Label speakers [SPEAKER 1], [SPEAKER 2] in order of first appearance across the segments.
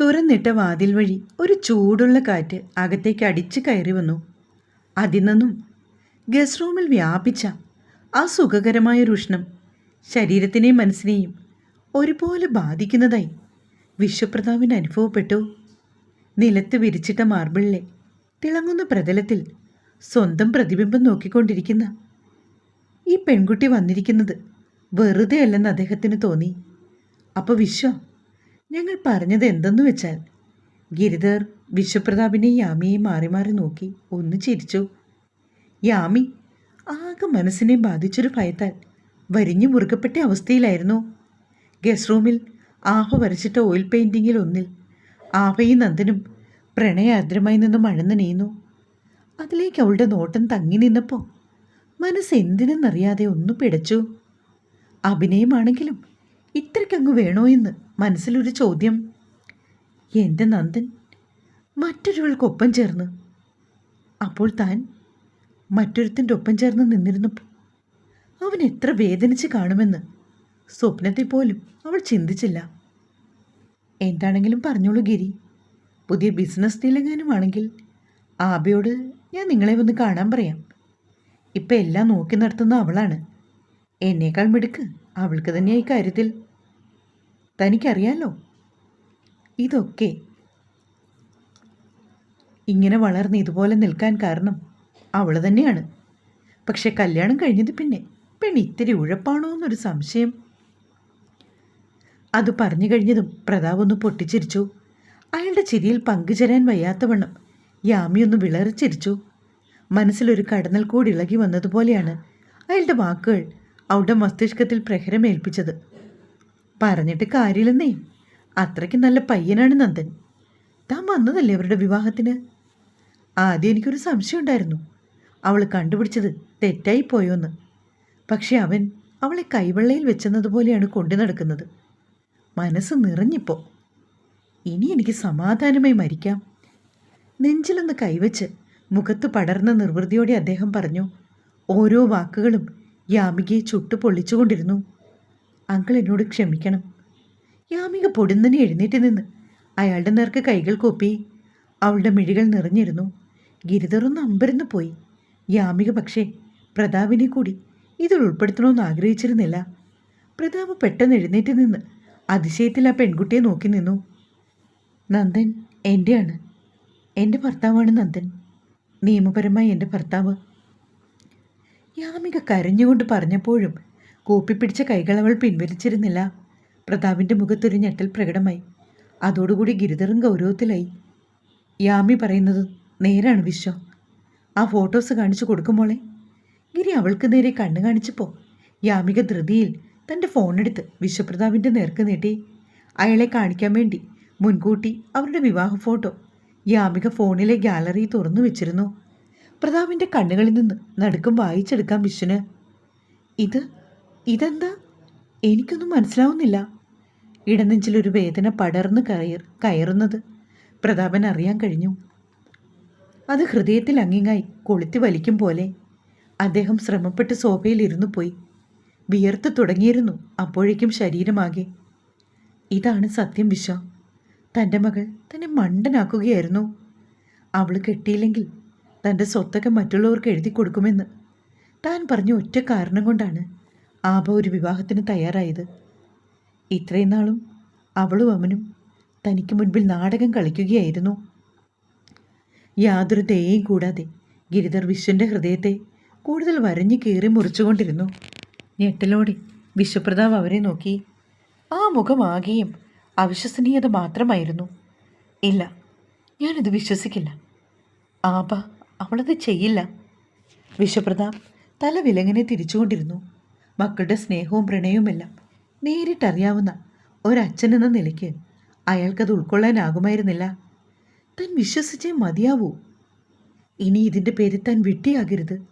[SPEAKER 1] തുറന്നിട്ട വാതിൽ വഴി ഒരു ചൂടുള്ള കാറ്റ് അകത്തേക്ക് അടിച്ചു കയറി വന്നു. അതിൽ നിന്നും ഗസ്റ്റ് റൂമിൽ വ്യാപിച്ച ആ സുഖകരമായ ഉഷ്ണം ശരീരത്തിനെയും മനസ്സിനെയും ഒരുപോലെ ബാധിക്കുന്നതായി വിശ്വപ്രതാപിന് അനുഭവപ്പെട്ടു. നിലത്ത് വിരിച്ചിട്ട മാർബിളിലെ തിളങ്ങുന്ന പ്രതലത്തിൽ സ്വന്തം പ്രതിബിംബം നോക്കിക്കൊണ്ടിരിക്കുന്ന ഈ പെൺകുട്ടി വന്നിരിക്കുന്നത് വെറുതെ അല്ലെന്ന് അദ്ദേഹത്തിന് തോന്നി. അപ്പോൾ വിശ്വ ഞങ്ങൾ പറഞ്ഞത് എന്തെന്ന് വെച്ചാൽ ഗിരിധർ വിശ്വപ്രതാപിനെ യാമിയെ മാറി മാറി നോക്കി ഒന്ന് ചിരിച്ചു. യാമി ആകെ മനസ്സിനെ ബാധിച്ചൊരു ഭയത്താൽ വരിഞ്ഞു മുറുകപ്പെട്ട അവസ്ഥയിലായിരുന്നു. ഗസ്റ്റ് റൂമിൽ ആഹ വരച്ചിട്ട ഓയിൽ പെയിന്റിങ്ങിൽ ഒന്നിൽ ആഹയും നന്ദനും പ്രണയാർദ്രമായി നിന്ന് നീന്നു. അതിലേക്ക് അവളുടെ നോട്ടം തങ്ങി നിന്നപ്പോൾ മനസ്സ് എന്തിനെന്നറിയാതെ ഒന്ന് പിടച്ചു. അഭിനയമാണെങ്കിലും ഇത്രയ്ക്കങ്ങ് വേണോ എന്ന് മനസ്സിലൊരു ചോദ്യം. എന്റെ നന്ദൻ മറ്റൊരുവൾക്കൊപ്പം ചേർന്ന്. അപ്പോൾ താൻ മറ്റൊരുത്തിന്റെ ഒപ്പം ചേർന്ന് നിന്നിരുന്നപ്പോൾ അവൻ എത്ര വേദനിച്ച് കാണുമെന്ന് സ്വപ്നത്തിൽ പോലും അവൾ ചിന്തിച്ചില്ല. എന്താണെങ്കിലും പറഞ്ഞോളൂ ഗിരി. പുതിയ ബിസിനസ് ഡീലെങ്ങാനുമാണെങ്കിൽ ആബയോട് ഞാൻ നിങ്ങളെ ഒന്ന് കാണാൻ പറയാം. ഇപ്പം എല്ലാം നോക്കി നടത്തുന്ന അവളാണ്. എന്നേക്കാൾ മിടുക്ക് അവൾക്ക് തന്നെയായി കാര്യത്തിൽ. തനിക്കറിയാലോ? ഇതൊക്കെ ഇങ്ങനെ വളർന്ന് ഇതുപോലെ നിൽക്കാൻ കാരണം അവൾ തന്നെയാണ്. പക്ഷെ കല്യാണം കഴിഞ്ഞത് പിന്നെ. പെണ്ണ് ഇത്തിരി ഉഴപ്പാണോ എന്നൊരു സംശയം. അത് പറഞ്ഞു കഴിഞ്ഞതും പ്രതാപ് ഒന്ന് പൊട്ടിച്ചിരിച്ചു. അയാളുടെ ചിരിയിൽ പങ്കുചേരാൻ വയ്യാത്തവണ്ണം യാമി ഒന്ന് വിളറിച്ചിരിച്ചു. മനസ്സിലൊരു കടന്നൽ കൂടി ഇളകി വന്നതുപോലെയാണ് അയാളുടെ വാക്കുകൾ അവളുടെ മസ്തിഷ്കത്തിൽ പ്രഹരമേൽപ്പിച്ചത് പറഞ്ഞിട്ട് കാര്യമില്ലെന്നേ. അത്രയ്ക്ക് നല്ല പയ്യനാണ് നന്ദൻ. താൻ വന്നതല്ലേ അവരുടെ വിവാഹത്തിന്? ആദ്യം എനിക്കൊരു സംശയം ഉണ്ടായിരുന്നു. അവൾ കണ്ടുപിടിച്ചത് തെറ്റായി പോയോന്ന്. പക്ഷേ അവൻ അവളെ കൈവെള്ളയിൽ വെച്ചെന്നതുപോലെയാണ് കൊണ്ടു നടക്കുന്നത്. മനസ്സ് നിറഞ്ഞിപ്പോ. ഇനി എനിക്ക് സമാധാനമായി മരിക്കാം. നെഞ്ചിലൊന്ന് കൈവച്ച് മുഖത്ത് പടർന്ന നിർവൃതിയോടെ അദ്ദേഹം പറഞ്ഞു ഓരോ വാക്കുകളും യാമികയെ ചുട്ടു പൊള്ളിച്ചുകൊണ്ടിരുന്നു. അങ്കിൾ എന്നോട് ക്ഷമിക്കണം. യാമിക പൊടുന്നനെ എഴുന്നേറ്റ് നിന്ന് അയാളുടെ നേർക്ക് കൈകൾ കൂപ്പി അവളുടെ മിഴികൾ നിറഞ്ഞിരുന്നു. ഗിരിധറൊന്ന് അമ്പരന്ന് പോയി. യാമിക പക്ഷേ പ്രതാപിനെ കൂടി ഇതിൽ ഉൾപ്പെടുത്തണമെന്ന് ആഗ്രഹിച്ചിരുന്നില്ല. പ്രതാപ് പെട്ടെന്ന് എഴുന്നേറ്റ് നിന്ന് അതിശയത്തിൽ ആ പെൺകുട്ടിയെ നോക്കി നിന്നു. നന്ദൻ എന്റെയാണ് എന്റെ ഭർത്താവാണ് നന്ദൻ. നിയമപരമായി എന്റെ ഭർത്താവ്. യാമിക കരഞ്ഞുകൊണ്ട് പറഞ്ഞപ്പോഴും കൂപ്പിപ്പിടിച്ച കൈകൾ അവൾ പിൻവലിച്ചിരുന്നില്ല. പ്രതാപിന്റെ മുഖത്തൊരു ഞെട്ടൽ പ്രകടമായി. അതോടുകൂടി ഗിരിധറും ഗൗരവത്തിലായി. യാമി പറയുന്നത് നേരാണ് വിശ്വ. ആ ഫോട്ടോസ് കാണിച്ചു കൊടുക്കുമ്പോളെ ഗിരി അവൾക്ക് നേരെ കണ്ണു കാണിച്ചപ്പോൾ യാമിക ധൃതിയിൽ തന്റെ ഫോണെടുത്ത് വിശ്വപ്രതാപിന്റെ നേർക്ക് നീട്ടി. അയാളെ കാണിക്കാൻ വേണ്ടി മുൻകൂട്ടി അവരുടെ വിവാഹ ഫോട്ടോ യാമിക ഫോണിലെ ഗാലറി തുറന്നു വെച്ചിരുന്നു. പ്രതാപിന്റെ കണ്ണുകളിൽ നിന്ന് നടുക്കം വായിച്ചെടുക്കാം വിശ്വന്. ഇത് ഇതെന്താ? എനിക്കൊന്നും മനസ്സിലാവുന്നില്ല. ഇടനെഞ്ചിലൊരു വേദന പടർന്ന് കയർ കയറുന്നത്. പ്രതാപൻ അറിയാൻ കഴിഞ്ഞു. അത് ഹൃദയത്തിൽ അങ്ങിങ്ങായി കൊളുത്തി വലിക്കും പോലെ. അദ്ദേഹം ശ്രമപ്പെട്ട് സോഫയിൽ ഇരുന്നു പോയി. വിയർത്ത് തുടങ്ങിയിരുന്നു അപ്പോഴേക്കും ശരീരമാകെ. ഇതാണ് സത്യം വിശ്വ. തന്റെ മകൾ തന്നെ മണ്ടനാക്കുകയായിരുന്നു. അവൾ കെട്ടിയില്ലെങ്കിൽ തന്റെ സ്വത്തൊക്കെ മറ്റുള്ളവർക്ക് എഴുതി കൊടുക്കുമെന്ന് താൻ പറഞ്ഞ ഒറ്റ കാരണം കൊണ്ടാണ് ആബ ഒരു വിവാഹത്തിന് തയ്യാറായത്. ഇത്രയും നാളും അവളും അവനും തനിക്ക് മുൻപിൽ നാടകം കളിക്കുകയായിരുന്നു. യാതൊരു ദയയും കൂടാതെ ഗിരിധർ വിശ്വന്റെ ഹൃദയത്തെ കൂടുതൽ വരഞ്ഞു കീറി മുറിച്ചുകൊണ്ടിരുന്നു. ഞെട്ടലോടെ വിശ്വപ്രതാപ് അവരെ നോക്കി. ആ മുഖമാകെയും അവിശ്വസനീയത മാത്രമായിരുന്നു. ഇല്ല ഞാനിത് വിശ്വസിക്കില്ല. ആപ അവളത് ചെയ്യില്ല. വിശ്വപ്രതാപ് തല വിലങ്ങനെ തിരിച്ചുകൊണ്ടിരുന്നു. മക്കളുടെ സ്നേഹവും പ്രണയവുമെല്ലാം നേരിട്ടറിയാവുന്ന ഒരച്ഛൻ എന്ന നിലയ്ക്ക് അയാൾക്കത് ഉൾക്കൊള്ളാനാകുമായിരുന്നില്ല. താൻ വിശ്വസിച്ചേ മതിയാവൂ. ഇനി ഇതിന്റെ പേരിൽ താൻ വിട്ടിയാകരുത്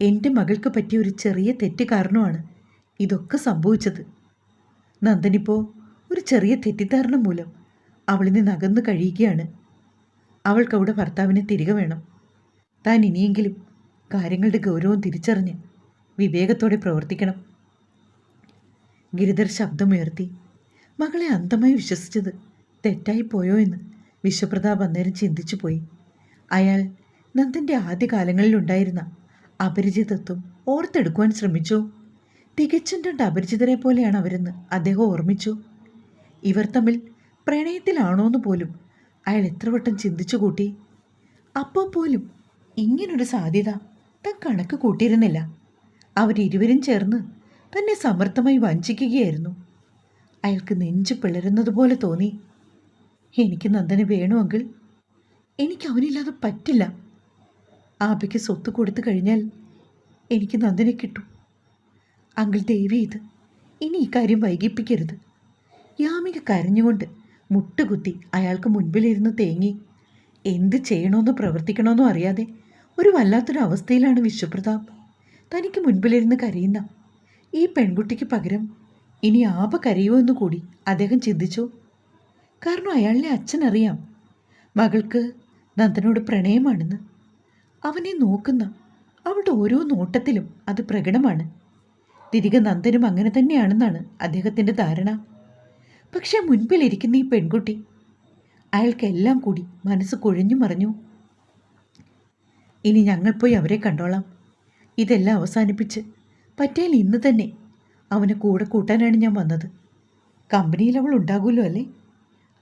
[SPEAKER 1] എന്റെ മകൾക്ക് പറ്റിയ ഒരു ചെറിയ തെറ്റ് കാരണമാണ് ഇതൊക്കെ സംഭവിച്ചത്. നന്ദനിപ്പോൾ ഒരു ചെറിയ തെറ്റിദ്ധാരണ മൂലം അവളിൽ നിന്ന് അകന്നു കഴിയുകയാണ്. അവൾക്ക് അവിടെ ഭർത്താവിനെ തിരികെ വേണം. താൻ ഇനിയെങ്കിലും കാര്യങ്ങളുടെ ഗൗരവം തിരിച്ചറിഞ്ഞ് വിവേകത്തോടെ പ്രവർത്തിക്കണം. ഗിരിധർ ശബ്ദമുയർത്തി. മകളെ അന്ധമായി വിശ്വസിച്ചത് തെറ്റായിപ്പോയോ എന്ന് വിശ്വപ്രതാപ് അന്നേരം ചിന്തിച്ചു പോയി. അയാൾ നന്ദന്റെ ആദ്യകാലങ്ങളിലുണ്ടായിരുന്ന അപരിചിതത്വം ഓർത്തെടുക്കുവാൻ ശ്രമിച്ചു? തികച്ചും രണ്ട് അപരിചിതരെ പോലെയാണ് അവരെന്ന് അദ്ദേഹം ഓർമ്മിച്ചു. ഇവർ തമ്മിൽ പ്രണയത്തിലാണോ പ്രണയത്തിലാണോന്ന് പോലും അയാൾ എത്ര വട്ടം ചിന്തിച്ചു കൂട്ടി. അപ്പോൾ പോലും ഇങ്ങനൊരു സാധ്യത താൻ കണക്ക് കൂട്ടിയിരുന്നില്ല. അവരിരുവരും ചേർന്ന് തന്നെ സമർത്ഥമായി വഞ്ചിക്കുകയായിരുന്നു. അയാൾക്ക് നെഞ്ചു പിളരുന്നത് പോലെ തോന്നി. എനിക്ക് നന്ദനെ വേണമെങ്കിൽ എനിക്ക് അവനില്ലാതെ പറ്റില്ല. ആബയ്ക്ക് സ്വത്ത് കൊടുത്തു കഴിഞ്ഞാൽ എനിക്ക് നന്ദനെ കിട്ടും. അങ്കിൾ ദേവി ഇത് ഇനി ഇക്കാര്യം കാര്യം വൈകിപ്പിക്കരുത്. യാമിക കരഞ്ഞുകൊണ്ട് മുട്ടുകുത്തി അയാൾക്ക് മുൻപിലിരുന്ന് തേങ്ങി. എന്ത് ചെയ്യണമെന്നോ പ്രവർത്തിക്കണമെന്നോ അറിയാതെ ഒരു വല്ലാത്തൊരു അവസ്ഥയിലാണ് വിശ്വപ്രതാപ്. തനിക്ക് മുൻപിലിരുന്ന് കരയുന്ന ഈ പെൺകുട്ടിക്ക് പകരം ഇനി ആപ കരയുമോ എന്ന് കൂടി അദ്ദേഹം ചിന്തിച്ചു. കാരണം അയാളിലെ അച്ഛനറിയാം. മകൾക്ക് നന്ദനോട് പ്രണയമാണെന്ന്. അവനെ നോക്കുന്ന അവളുടെ ഓരോ നോട്ടത്തിലും അത് പ്രകടമാണ്. തിരികെ നന്ദനും അങ്ങനെ തന്നെയാണെന്നാണ് അദ്ദേഹത്തിന്റെ ധാരണ. പക്ഷേ മുൻപിലിരിക്കുന്ന ഈ പെൺകുട്ടി അയാൾക്കെല്ലാം കൂടി മനസ്സ് കൊഴിഞ്ഞു മറിഞ്ഞു. ഇനി ഞങ്ങൾ പോയി അവരെ കണ്ടോളാം. ഇതെല്ലാം അവസാനിപ്പിച്ച് പറ്റേൽ ഇന്ന് തന്നെ അവനെ കൂടെ കൂട്ടാനാണ് ഞാൻ വന്നത്. കമ്പനിയിൽ അവൾ ഉണ്ടാകുമല്ലോ അല്ലേ?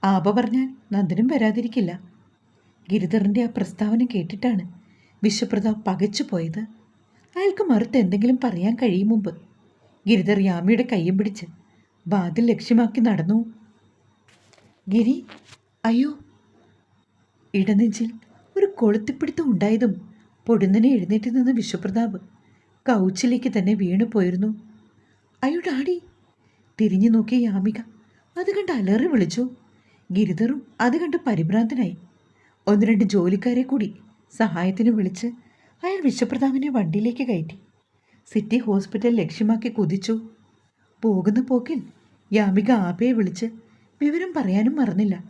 [SPEAKER 1] ആപ പറഞ്ഞാൽ നന്ദനും വരാതിരിക്കില്ല. ഗിരിധറിന്റെ ആ പ്രസ്താവന കേട്ടിട്ടാണ് വിശ്വപ്രതാപ് പകച്ചു പോയത്. അയാൾക്ക് മറുത്ത് എന്തെങ്കിലും പറയാൻ കഴിയും മുമ്പ് ഗിരിധർ യാമിയുടെ കയ്യും പിടിച്ച് വാതിൽ ലക്ഷ്യമാക്കി നടന്നു. ഗിരി അയ്യോ ഇടനെഞ്ചിൽ ഒരു കൊളുത്തിപ്പിടുത്തം ഉണ്ടായതും പൊടുന്നനെ എഴുന്നേറ്റ് നിന്ന് വിശ്വപ്രതാപ് കൗച്ചിലേക്ക് തന്നെ വീണു പോയിരുന്നു. അയ്യോ ഡാഡി തിരിഞ്ഞു നോക്കിയ യാമിക അത് കണ്ട് അലറി വിളിച്ചു. ഗിരിധറും അത് കണ്ട് പരിഭ്രാന്തനായി. ഒന്ന് രണ്ട് ജോലിക്കാരെ കൂടി സഹായത്തിന് വിളിച്ച് അയാൾ വിശ്വപ്രതാപിനെ വണ്ടിയിലേക്ക് കയറ്റി. സിറ്റി ഹോസ്പിറ്റൽ ലക്ഷ്യമാക്കി കുതിച്ചു. പോകുന്ന പോക്കിൽ യാമിക ആപയെ വിളിച്ച് വിവരം പറയാനും മറന്നില്ല.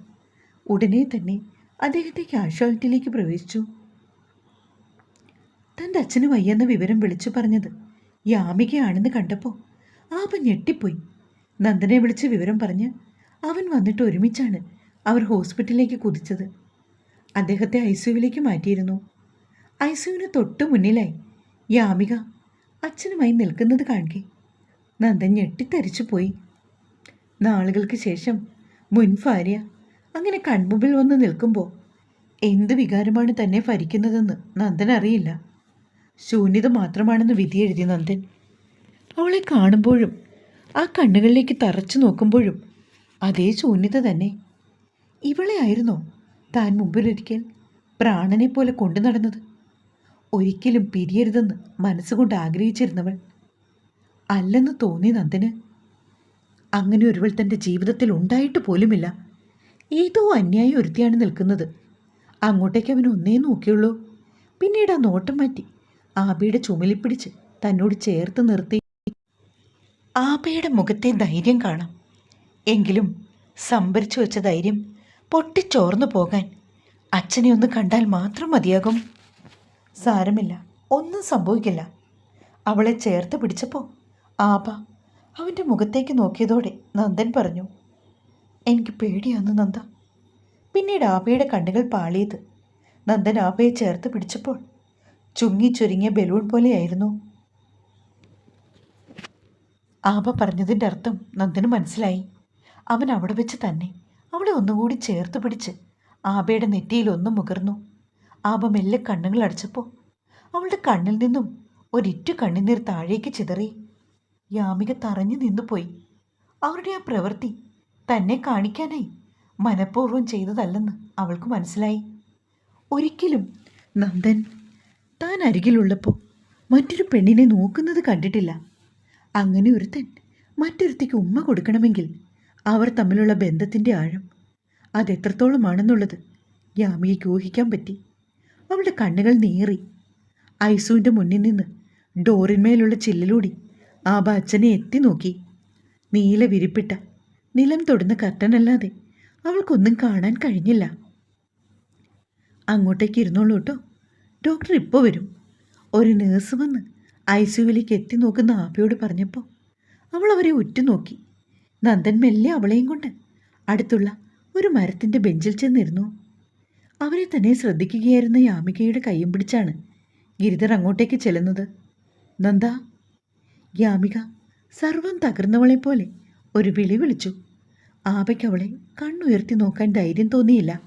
[SPEAKER 1] ഉടനെ തന്നെ അദ്ദേഹത്തെ കാഷ്വാലിറ്റിയിലേക്ക് പ്രവേശിച്ചു. തന്റെ അച്ഛന് വയ്യെന്ന വിവരം വിളിച്ചു പറഞ്ഞത് യാമികയാണെന്ന് കണ്ടപ്പോൾ ആപ ഞെട്ടിപ്പോയി. നന്ദനെ വിളിച്ച് വിവരം പറഞ്ഞ് അവൻ വന്നിട്ട് ഒരുമിച്ചാണ് അവർ ഹോസ്പിറ്റലിലേക്ക് കുതിച്ചത്. അദ്ദേഹത്തെ ഐ സിയുവിലേക്ക് മാറ്റിയിരുന്നു. ഐ സിയുവിന് തൊട്ട് മുന്നിലായി യാമിക അച്ഛനുമായി നിൽക്കുന്നത് കാണുകെ. നന്ദൻ ഞെട്ടിത്തരിച്ചു പോയി. നാളുകൾക്ക് ശേഷം മുൻ ഭാര്യ അങ്ങനെ കൺമുമ്പിൽ വന്ന് നിൽക്കുമ്പോൾ എന്ത് വികാരമാണ് തന്നെ ഭരിക്കുന്നതെന്ന് നന്ദൻ അറിയില്ല ശൂന്യത മാത്രമാണെന്ന് വിധി എഴുതി നന്ദൻ. അവളെ കാണുമ്പോഴും ആ കണ്ണുകളിലേക്ക് തറച്ചു നോക്കുമ്പോഴും അതേ ശൂന്യത തന്നെ. ഇവളെ ആയിരുന്നോ താൻ മുമ്പിലൊരിക്കൽ പ്രാണനെ പോലെ കൊണ്ടു നടന്നത്? ഒരിക്കലും പിരിയരുതെന്ന് മനസ്സുകൊണ്ട് ആഗ്രഹിച്ചിരുന്നവൾ. അല്ലെന്ന് തോന്നി നന്ദന്. അങ്ങനെ ഒരുവൾ തന്റെ ജീവിതത്തിൽ ഉണ്ടായിട്ട് പോലുമില്ല. ഏതോ അന്യായം ഒരുത്തിയാണ് നിൽക്കുന്നത്. അങ്ങോട്ടേക്ക് അവൻ ഒന്നേ നോക്കിയുള്ളൂ. പിന്നീട് ആ നോട്ടം മാറ്റി ആബയുടെ ചുമലിൽ പിടിച്ച് തന്നോട് ചേർത്ത് നിർത്തി. ആബയുടെ മുഖത്തെ ധൈര്യം കാണാം. എങ്കിലും സംഭരിച്ചു വെച്ച ധൈര്യം പൊട്ടിച്ചോർന്നു പോകാൻ അച്ഛനെ ഒന്ന് കണ്ടാൽ മാത്രം മതിയാകും. സാരമില്ല ഒന്നും സംഭവിക്കില്ല. അവളെ ചേർത്ത് പിടിച്ചപ്പോൾ ആപ അവന്റെ മുഖത്തേക്ക് നോക്കിയതോടെ നന്ദൻ പറഞ്ഞു എനിക്ക് പേടിയാന്ന് നന്ദ. പിന്നീട് ആപയുടെ കണ്ണുകൾ പാളിയത് നന്ദൻ ആപയെ ചേർത്ത് പിടിച്ചപ്പോൾ ചുങ്ങി ചുരുങ്ങിയ ബലൂൺ പോലെയായിരുന്നു. ആബ പറഞ്ഞതിന്റെ അർത്ഥം നന്ദന് മനസ്സിലായി. അവൻ അവിടെ വെച്ച് തന്നെ അവളെ ഒന്നുകൂടി ചേർത്ത് പിടിച്ച് ആബയുടെ നെറ്റിയിൽ ഒന്നും മുകർന്നു. ആബ മെല്ലെ കണ്ണുകൾ അടച്ചപ്പോൾ അവളുടെ കണ്ണിൽ നിന്നും ഒരിറ്റു കണ്ണുനീർ താഴേക്ക് ചിതറി. യാമിക തറഞ്ഞു നിന്നുപോയി. അവരുടെ ആ പ്രവൃത്തി തന്നെ കാണിക്കാനായി മനഃപൂർവം ചെയ്തതല്ലെന്ന് അവൾക്ക് മനസ്സിലായി. ഒരിക്കലും നന്ദൻ താൻ അരികിലുള്ളപ്പോൾ മറ്റൊരു പെണ്ണിനെ നോക്കുന്നത് കണ്ടിട്ടില്ല. അങ്ങനെ ഒരുത്തൻ മറ്റൊരുത്തിക്ക് ഉമ്മ കൊടുക്കണമെങ്കിൽ അവർ തമ്മിലുള്ള ബന്ധത്തിന്റെ ആഴം അതെത്രത്തോളമാണെന്നുള്ളത് യാമികയ്ക്ക് ഊഹിക്കാൻ പറ്റി. അവളുടെ കണ്ണുകൾ നീറി. ഐസുവിന്റെ മുന്നിൽ നിന്ന് ഡോറിന്മേലുള്ള ചില്ലിലൂടി ആബ അച്ഛനെ എത്തി നോക്കി. നീല വിരിപ്പിട്ട നിലം തൊടുന്ന കർട്ടനല്ലാതെ അവൾക്കൊന്നും കാണാൻ കഴിഞ്ഞില്ല. അങ്ങോട്ടേക്ക് ഇരുന്നോളൂ കേട്ടോ. ഡോക്ടർ ഇപ്പോൾ വരും. ഒരു നേഴ്സ് വന്ന് ഐ സിയുവിലേക്ക് എത്തി നോക്കുന്ന ആപ്പയോട് പറഞ്ഞപ്പോൾ അവൾ അവരെ ഉറ്റുനോക്കി. നന്ദൻ മെല്ലെ അവളെയും കൊണ്ട് അടുത്തുള്ള ഒരു മരത്തിന്റെ ബെഞ്ചിൽ ചെന്നിരുന്നു. അവരെ തന്നെ ശ്രദ്ധിക്കുകയായിരുന്ന യാമികയുടെ കൈയും പിടിച്ചാണ് ഗിരിധർ അങ്ങോട്ടേക്ക് ചെല്ലുന്നത്. നന്ദ യാമിക സർവം തകർന്നവളെ പോലെ ഒരു വിളി വിളിച്ചു. ആപയ്ക്ക് അവളെ കണ്ണുയർത്തി നോക്കാൻ ധൈര്യം തോന്നിയില്ല.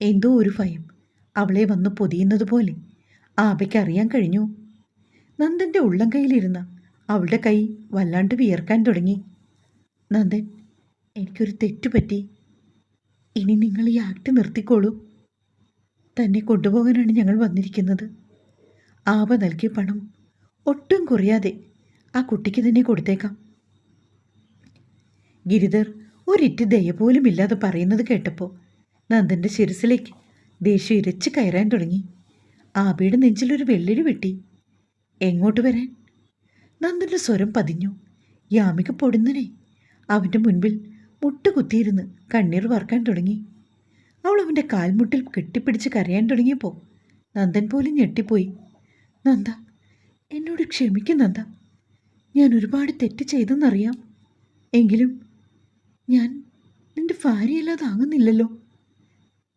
[SPEAKER 1] എന്തോ ഒരു ഭയം. അവളെ വന്നു ആപയ്ക്ക് അറിയാൻ കഴിഞ്ഞു. നന്ദന്റെ ഉള്ളം കൈയിലിരുന്ന അവളുടെ കൈ വല്ലാണ്ട് വിയർക്കാൻ തുടങ്ങി. നന്ദൻ എനിക്കൊരു തെറ്റുപറ്റി ഇനി നിങ്ങൾ ഈ ആക്ട് നിർത്തിക്കോളൂ. തന്നെ കൊണ്ടുപോകാനാണ് ഞങ്ങൾ വന്നിരിക്കുന്നത്. ആവ നൽകിയ പണം ഒട്ടും കുറയാതെ ആ കുട്ടിക്ക് തന്നെ കൊടുത്തേക്കാം. ഗിരിധർ ഒരിറ്റ് ദയ പോലും ഇല്ലാതെ പറയുന്നത് കേട്ടപ്പോൾ നന്ദന്റെ ശിരസിലേക്ക് ദേഷ്യം ഇരച്ച് കയറാൻ തുടങ്ങി. ആബിയുടെ നെഞ്ചിലൊരു വെള്ളിരി വെട്ടി. എങ്ങോട്ട് വരാൻ? നന്ദന്റെ സ്വരം പതിഞ്ഞു. യാമിക പൊടുന്നനെ. അവന്റെ മുൻപിൽ മുട്ടുകുത്തിയിരുന്ന് കണ്ണീർ വറക്കാൻ തുടങ്ങി. അവൾ അവന്റെ കാൽമുട്ടിൽ കെട്ടിപ്പിടിച്ച് കരയാൻ തുടങ്ങിയപ്പോൾ നന്ദൻ പോലും ഞെട്ടിപ്പോയി. നന്ദ എന്നോട് ക്ഷമിക്കും നന്ദ. ഞാൻ ഒരുപാട് തെറ്റ് ചെയ്തെന്നറിയാം. എങ്കിലും ഞാൻ നിന്റെ ഭാര്യയല്ലാതാകുന്നില്ലല്ലോ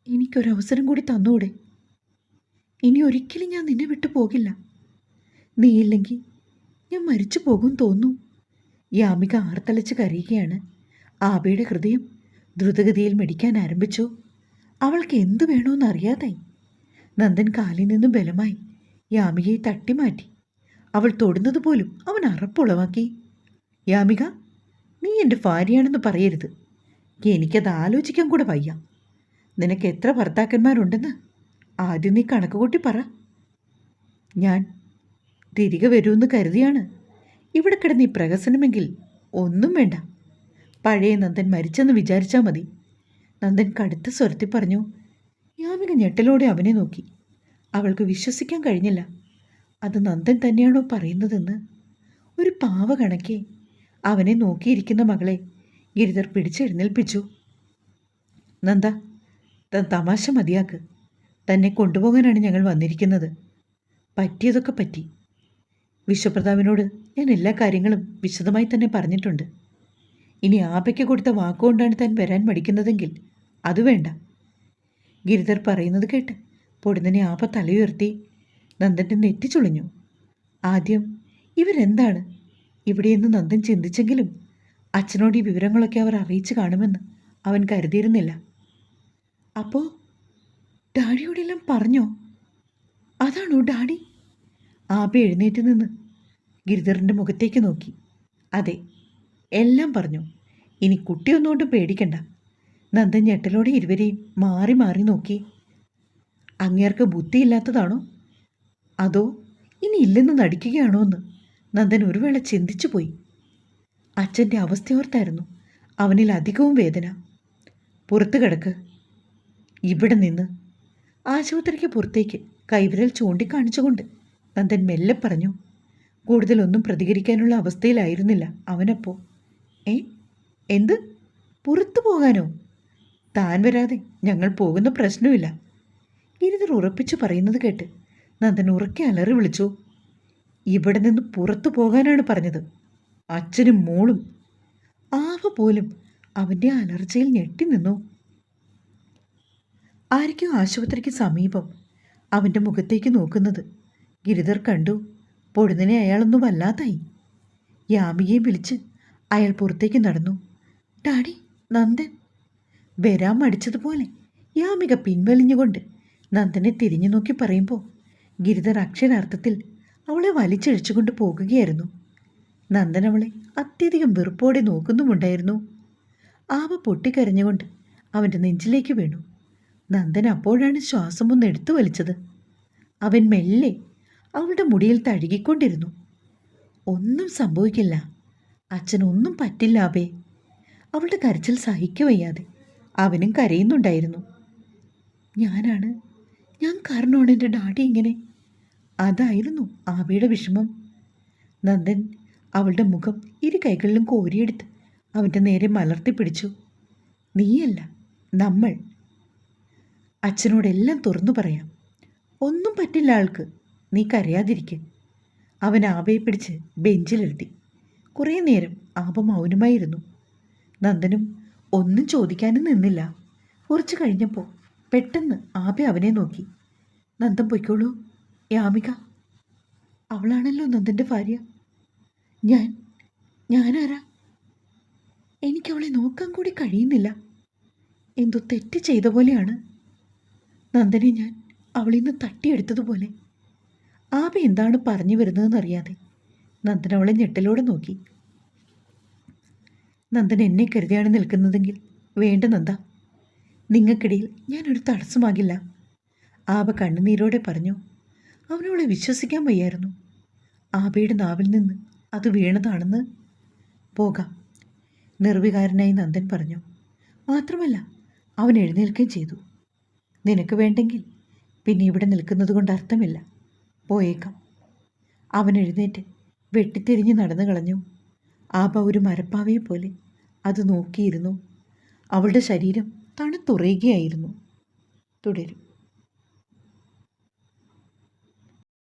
[SPEAKER 1] എനിക്കൊരവസരം കൂടി തന്നൂടെ. ഇനി ഒരിക്കലും ഞാൻ നിന്നെ വിട്ടു പോകില്ല. നീയില്ലെങ്കിൽ ഞാൻ മരിച്ചു പോകും തോന്നുന്നു. യാമിക ആർത്തലച്ച് കരയുകയാണ്. ആബയുടെ ഹൃദയം ദ്രുതഗതിയിൽ മെടിക്കാൻ ആരംഭിച്ചു. അവൾക്ക് എന്തു വേണമെന്ന് അറിയാതായി. നന്ദൻ കാലിൽ നിന്നും ബലമായി യാമികയെ തട്ടിമാറ്റി. അവൾ തൊടുന്നത് പോലും അവൻ അറപ്പുളവാക്കി യാമിക നീ എന്റെ ഭാര്യയാണെന്ന് പറയരുത്. എനിക്കത് ആലോചിക്കാൻ കൂടെ വയ്യ. നിനക്ക് എത്ര ഭർത്താക്കന്മാരുണ്ടെന്ന്? ആദ്യം നീ കണക്ക് കൂട്ടി പറ. ഞാൻ തിരികെ വരുമെന്ന് കരുതിയാണ്. ഇവിടെ കിടന്ന് ഈ പ്രഹസനമെങ്കിൽ ഒന്നും വേണ്ട. പഴയ നന്ദൻ മരിച്ചെന്ന് വിചാരിച്ചാൽ മതി. നന്ദൻ കടുത്ത സ്വരത്തിൽ പറഞ്ഞു യാമിക ഞെട്ടലോടെ അവനെ നോക്കി. അവൾക്ക് വിശ്വസിക്കാൻ കഴിഞ്ഞില്ല. അത് നന്ദൻ തന്നെയാണോ പറയുന്നതെന്ന്. ഒരു പാവ കണക്കെ അവനെ നോക്കിയിരിക്കുന്ന മകളെ ഗിരിധർ പിടിച്ചെഴുന്നേൽപ്പിച്ചു നന്ദ താൻ തമാശ മതിയാക്ക്. തന്നെ കൊണ്ടുപോകാനാണ് ഞങ്ങൾ വന്നിരിക്കുന്നത്. പറ്റിയതൊക്കെ പറ്റി. വിശ്വപ്രതാപിനോട് ഞാൻ എല്ലാ കാര്യങ്ങളും വിശദമായി തന്നെ പറഞ്ഞിട്ടുണ്ട്. ഇനി ആപയ്ക്ക് കൊടുത്ത വാക്കുകൊണ്ടാണ് താൻ വരാൻ മടിക്കുന്നതെങ്കിൽ അത് വേണ്ട. ഗിരിധർ പറയുന്നത് കേട്ട് പൊടുന്നനെ ആപ തലയുയർത്തി നന്ദന്റെ നെറ്റി ചുളിഞ്ഞു. ആദ്യം ഇവരെന്താണ്? ഇവിടെയെന്ന് നന്ദൻ ചിന്തിച്ചെങ്കിലും അച്ഛനോട് ഈ വിവരങ്ങളൊക്കെ അവർ അറിയിച്ചു കാണുമെന്ന് അവൻ കരുതിയിരുന്നില്ല. അപ്പോൾ ഡാഡിയോടെല്ലാം പറഞ്ഞോ? അതാണോ ഡാഡി? ആപ്പ എഴുന്നേറ്റ് നിന്ന് ഗിരിധറിന്റെ മുഖത്തേക്ക് നോക്കി. അതെ എല്ലാം പറഞ്ഞു. ഇനി കുട്ടിയൊന്നുകൊണ്ട് പേടിക്കണ്ട. നന്ദൻ ഞെട്ടലോടെ ഇരുവരെയും മാറി മാറി നോക്കി. അങ്ങേർക്ക് ബുദ്ധിയില്ലാത്തതാണോ? അതോ ഇനി ഇല്ലെന്ന് നടിക്കുകയാണോ എന്ന് നന്ദൻ ഒരു വേള ചിന്തിച്ചു പോയി. അച്ഛന്റെ അവസ്ഥയോർത്തായിരുന്നു അവനിൽ അധികവും വേദന. പുറത്തു കിടക്ക്. ഇവിടെ നിന്ന് ആശുപത്രിക്ക് പുറത്തേക്ക് കൈവിരൽ ചൂണ്ടിക്കാണിച്ചുകൊണ്ട് നന്ദൻ മെല്ലെ പറഞ്ഞു കൂടുതലൊന്നും പ്രതികരിക്കാനുള്ള അവസ്ഥയിലായിരുന്നില്ല അവനപ്പോ. ഏ? എന്ത്? പുറത്തു പോകാനോ? താൻ വരാതെ ഞങ്ങൾ പോകുന്ന പ്രശ്നമില്ല. ഗിരിധർ ഉറപ്പിച്ചു പറയുന്നത് കേട്ട് നന്ദൻ ഉറക്കെ അലറി വിളിച്ചു ഇവിടെ നിന്ന് പുറത്തു പോകാനാണ് പറഞ്ഞത്. അച്ഛനും മോളും ആവ പോലും അവന്റെ അലർച്ചയിൽ ഞെട്ടി നിന്നു. ആയിരിക്കും ആശുപത്രിക്ക് സമീപം. അവന്റെ മുഖത്തേക്ക് നോക്കുന്നത്. ഗിരിധർ കണ്ടു. പൊടുന്നനെ അയാളൊന്നും വല്ലാതായി. യാമിയെ വിളിച്ച് അയാൾ പുറത്തേക്ക് നടന്നു. ഡാഡി നന്ദൻ. വരാൻ മടിച്ചതുപോലെ. യാമിക പിൻവലിഞ്ഞുകൊണ്ട് നന്ദനെ തിരിഞ്ഞു നോക്കി പറയുമ്പോൾ ഗിരിധർ അക്ഷരാർത്ഥത്തിൽ അവളെ വലിച്ചഴിച്ചുകൊണ്ട് പോകുകയായിരുന്നു. നന്ദൻ അവളെ അത്യധികം വെറുപ്പോടെ നോക്കുന്നുമുണ്ടായിരുന്നു. ആവ പൊട്ടിക്കരഞ്ഞുകൊണ്ട് അവന്റെ നെഞ്ചിലേക്ക് വീണു. നന്ദൻ അപ്പോഴാണ് ശ്വാസം ഒന്ന് എടുത്തു വലിച്ചത്. അവൻ മെല്ലെ അവളുടെ മുടിയിൽ തഴുകിക്കൊണ്ടിരുന്നു. ഒന്നും സംഭവിക്കില്ല. അച്ഛനൊന്നും പറ്റില്ല അവേ അവളുടെ കരച്ചിൽ സഹിക്കവയ്യാതെ അവനും കരയുന്നുണ്ടായിരുന്നു. ഞാനാണ്. ഞാൻ കാരണമാണ് എന്റെ ഡാഡി ഇങ്ങനെ. അതായിരുന്നു ആവയുടെ വിഷമം. നന്ദൻ അവളുടെ മുഖം ഇരു കൈകളിലും കോരിയെടുത്ത് അവന്റെ നേരെ മലർത്തി പിടിച്ചു. നീയല്ല നമ്മൾ അച്ഛനോടെല്ലാം തുറന്നു പറയാം. ഒന്നും പറ്റില്ല ആൾക്ക്. നീ കരയാതിരിക്കെ. അവൻ ആവയെ പിടിച്ച് ബെഞ്ചിലിരുത്തി. കുറേ നേരം ആപ മൗനമായിരുന്നു. നന്ദനും ഒന്നും ചോദിക്കാനും നിന്നില്ല. കുറച്ച് കഴിഞ്ഞപ്പോൾ പെട്ടെന്ന് ആപ അവനെ നോക്കി. നന്ദൻ പൊയ്ക്കോളൂ യാമിക. അവളാണല്ലോ നന്ദന്റെ ഭാര്യ. ഞാൻ ഞാനാരാ? എനിക്കവളെ നോക്കാൻ കൂടി കഴിയുന്നില്ല. എന്തോ തെറ്റ് ചെയ്ത പോലെയാണ്. നന്ദനെ ഞാൻ അവളിൽ നിന്ന് തട്ടിയെടുത്തതുപോലെ. ആബ എന്താണ് പറഞ്ഞു വരുന്നതെന്നറിയാതെ നന്ദൻ അവളെ ഞെട്ടലോടെ നോക്കി. നന്ദൻ എന്നെ കരുതിയാണ് നിൽക്കുന്നതെങ്കിൽ വേണ്ട നന്ദ. നിങ്ങൾക്കിടയിൽ ഞാനൊരു തടസ്സമാകില്ല. ആബ കണ്ണുനീരോടെ പറഞ്ഞു. അവനവളെ വിശ്വസിക്കാൻ വയ്യായിരുന്നു. ആബയുടെ നാവിൽ നിന്ന് അത് വീണതാണെന്ന് പോകാം. നിർവികാരനായി നന്ദൻ പറഞ്ഞു. മാത്രമല്ല അവൻ എഴുന്നേൽക്കുകയും ചെയ്തു. നിനക്ക് വേണ്ടെങ്കിൽ പിന്നെ ഇവിടെ നിൽക്കുന്നത് കൊണ്ട് അർത്ഥമില്ല. പോയേക്കാം. അവൻ എഴുന്നേറ്റ് വെട്ടിത്തിരിഞ്ഞ് നടന്നു കളഞ്ഞു. ആബ ഒരു മരപ്പാവയെ പോലെ അത് നോക്കിയിരുന്നു. അവളുടെ ശരീരം തണുത്തുറയുകയായിരുന്നു. തുടരും.